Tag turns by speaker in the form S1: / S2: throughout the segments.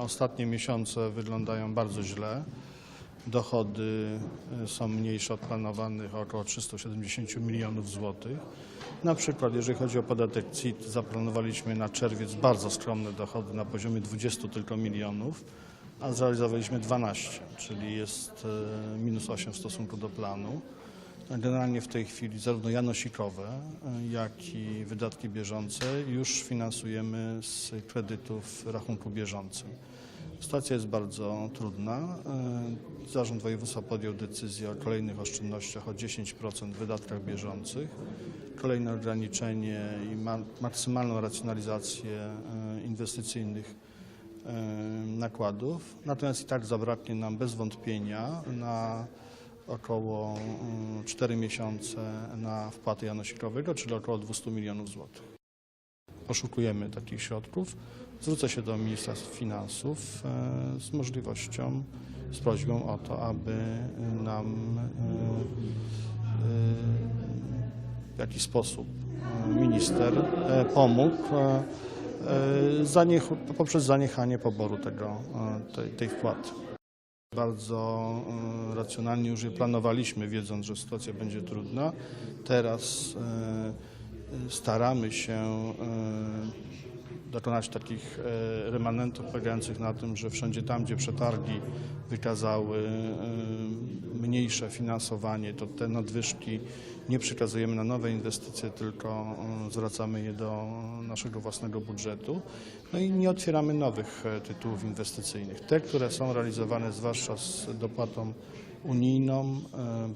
S1: Ostatnie miesiące wyglądają bardzo źle. Dochody y, są mniejsze od planowanych około 370 milionów złotych. Na przykład, jeżeli chodzi o podatek CIT, zaplanowaliśmy na czerwiec bardzo skromne dochody na poziomie 20 tylko milionów, a zrealizowaliśmy 12, czyli jest y, minus 8 w stosunku do planu. Generalnie w tej chwili zarówno janosikowe, y, jak i wydatki bieżące już finansujemy z kredytów w rachunku bieżącym. Sytuacja jest bardzo trudna. Y, Zarząd województwa podjął decyzję o kolejnych oszczędnościach o 10% w wydatkach bieżących, kolejne ograniczenie i ma- maksymalną racjonalizację y, inwestycyjnych nakładów. Natomiast i tak zabraknie nam bez wątpienia na około y, 4 miesiące na wpłaty janosikowego, czyli około 200 milionów złotych. Poszukujemy takich środków. Zwrócę się do ministra Finansów e, z możliwością, z prośbą o to, aby nam e, e, w jakiś sposób minister pomógł poprzez zaniechanie poboru tego, tej, tej wpłaty. Bardzo e, racjonalnie już je planowaliśmy, wiedząc, że sytuacja będzie trudna. Teraz e, staramy się e, dokonać takich e, remanentów polegających na tym, że wszędzie tam, gdzie przetargi wykazały e, mniejsze finansowanie, to te nadwyżki nie przekazujemy na nowe inwestycje, tylko e, zwracamy je do naszego własnego budżetu. No i nie otwieramy nowych tytułów inwestycyjnych. Te, które są realizowane zwłaszcza z dopłatą unijną,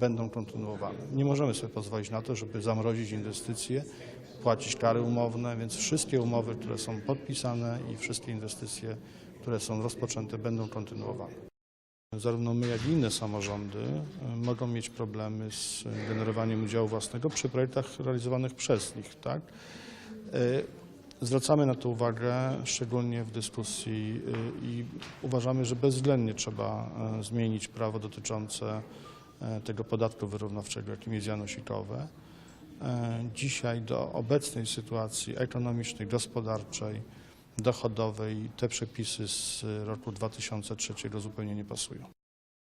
S1: będą kontynuowane. Nie możemy sobie pozwolić na to, żeby zamrozić inwestycje, płacić kary umowne, więc wszystkie umowy, które są podpisane i wszystkie inwestycje, które są rozpoczęte, będą kontynuowane. Zarówno my, jak i inne samorządy e, mogą mieć problemy z generowaniem udziału własnego przy projektach realizowanych przez nich. Tak? E, Zwracamy na to uwagę, szczególnie w dyskusji e, i uważamy, że bezwzględnie trzeba zmienić prawo dotyczące tego podatku wyrównawczego, jakim jest janosikowe. E, Dzisiaj do obecnej sytuacji ekonomicznej, gospodarczej, dochodowej te przepisy z roku 2003 zupełnie nie pasują.